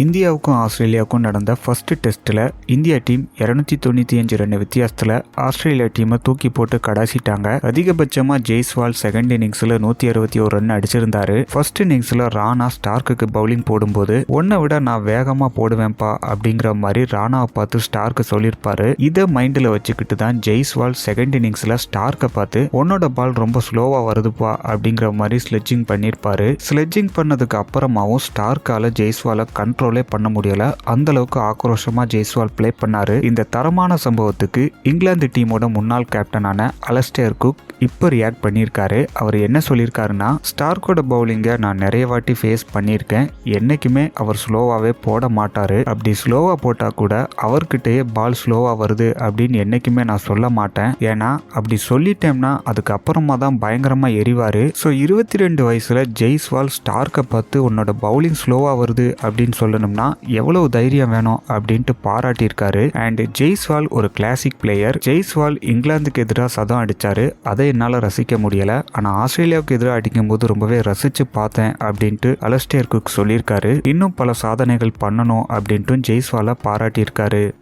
இந்தியாவுக்கும் ஆஸ்திரேலியாவுக்கும் நடந்த ஃபர்ஸ்ட் டெஸ்ட்டில் இந்தியா டீம் இரநூத்தி தொண்ணூற்றி அஞ்சு ரன் வித்தியாசத்தில் ஆஸ்திரேலியா டீமை தூக்கி போட்டு கடாசிட்டாங்க. அதிகபட்சமாக ஜெய்ஸ்வால் செகண்ட் இன்னிங்ஸில் நூற்றி அறுபத்தி ஒரு ரன் அடிச்சிருந்தாரு. ஃபர்ஸ்ட் இன்னிங்ஸில் ராணா ஸ்டார்க்குக்கு பவுலிங் போடும்போது ஒன்னை விட நான் வேகமாக போடுவேன்ப்பா அப்படிங்கிற மாதிரி ராணாவை பார்த்து ஸ்டார்க்கு சொல்லியிருப்பாரு. இதை மைண்டில் வச்சுக்கிட்டு தான் ஜெய்ஸ்வால் செகண்ட் இன்னிங்ஸில் ஸ்டார்க்கை பார்த்து உன்னோட பால் ரொம்ப ஸ்லோவாக வருதுப்பா அப்படிங்கிற மாதிரி ஸ்லெட்ஜிங் பண்ணியிருப்பாரு. ஸ்லெட்ஜிங் பண்ணதுக்கு அப்புறமாவும் ஸ்டார்க்கால ஜெய்ஸ்வாலை கண்ட்ரோல் பண்ண முடியல. அந்த அளவுக்கு ஜெய்ஸ்வால் ப்ளே பண்ணாரு. இந்த தரமான சம்பவத்துக்கு இங்கிலாந்து டீமோட முன்னாள் கேப்டனான அலஸ்டேர் குக் இப்போ ரியாக்ட் பண்ணியிருக்காரு. அவர் என்ன சொல்லியிருக்காருன்னா ஸ்டார்க்கோட பவுலிங்கை நான் நிறைய வாட்டி ஃபேஸ் பண்ணியிருக்கேன். என்றைக்குமே அவர் ஸ்லோவாகவே போட மாட்டார். அப்படி ஸ்லோவாக போட்டால் கூட அவர்கிட்டயே பால் ஸ்லோவாக வருது அப்படின்னு என்றைக்குமே நான் சொல்ல மாட்டேன். ஏன்னா அப்படி சொல்லிட்டேன்னா அதுக்கப்புறமா தான் பயங்கரமாக எரிவார். ஸோ இருபத்தி ரெண்டு வயசில் ஜெய்ஸ்வால் ஸ்டார்க்கை பார்த்து உன்னோட பவுலிங் ஸ்லோவாக வருது அப்படின்னு சொல்லணும்னா எவ்வளவு தைரியம் வேணும்? அப்படின்ட்டு பாராட்டியிருக்காரு. அண்ட் ஜெய்ஸ்வால் ஒரு கிளாசிக் பிளேயர் ஜெய்ஸ்வால் இங்கிலாந்துக்கு எதிராக சதம் அடித்தார் அதை என்னால் ரசிக்க முடியலை. ஆனால் ஆஸ்திரேலியாவுக்கு எதிராக அடிக்கும்போது ரொம்பவே ரசித்து பார்த்தேன் அப்படின்ட்டு அலஸ்டேர் குக் சொல்லியிருக்காரு. இன்னும் பல சாதனைகள் பண்ணணும் அப்படின்ட்டு ஜெய்ஸ்வாலை பாராட்டியிருக்காரு.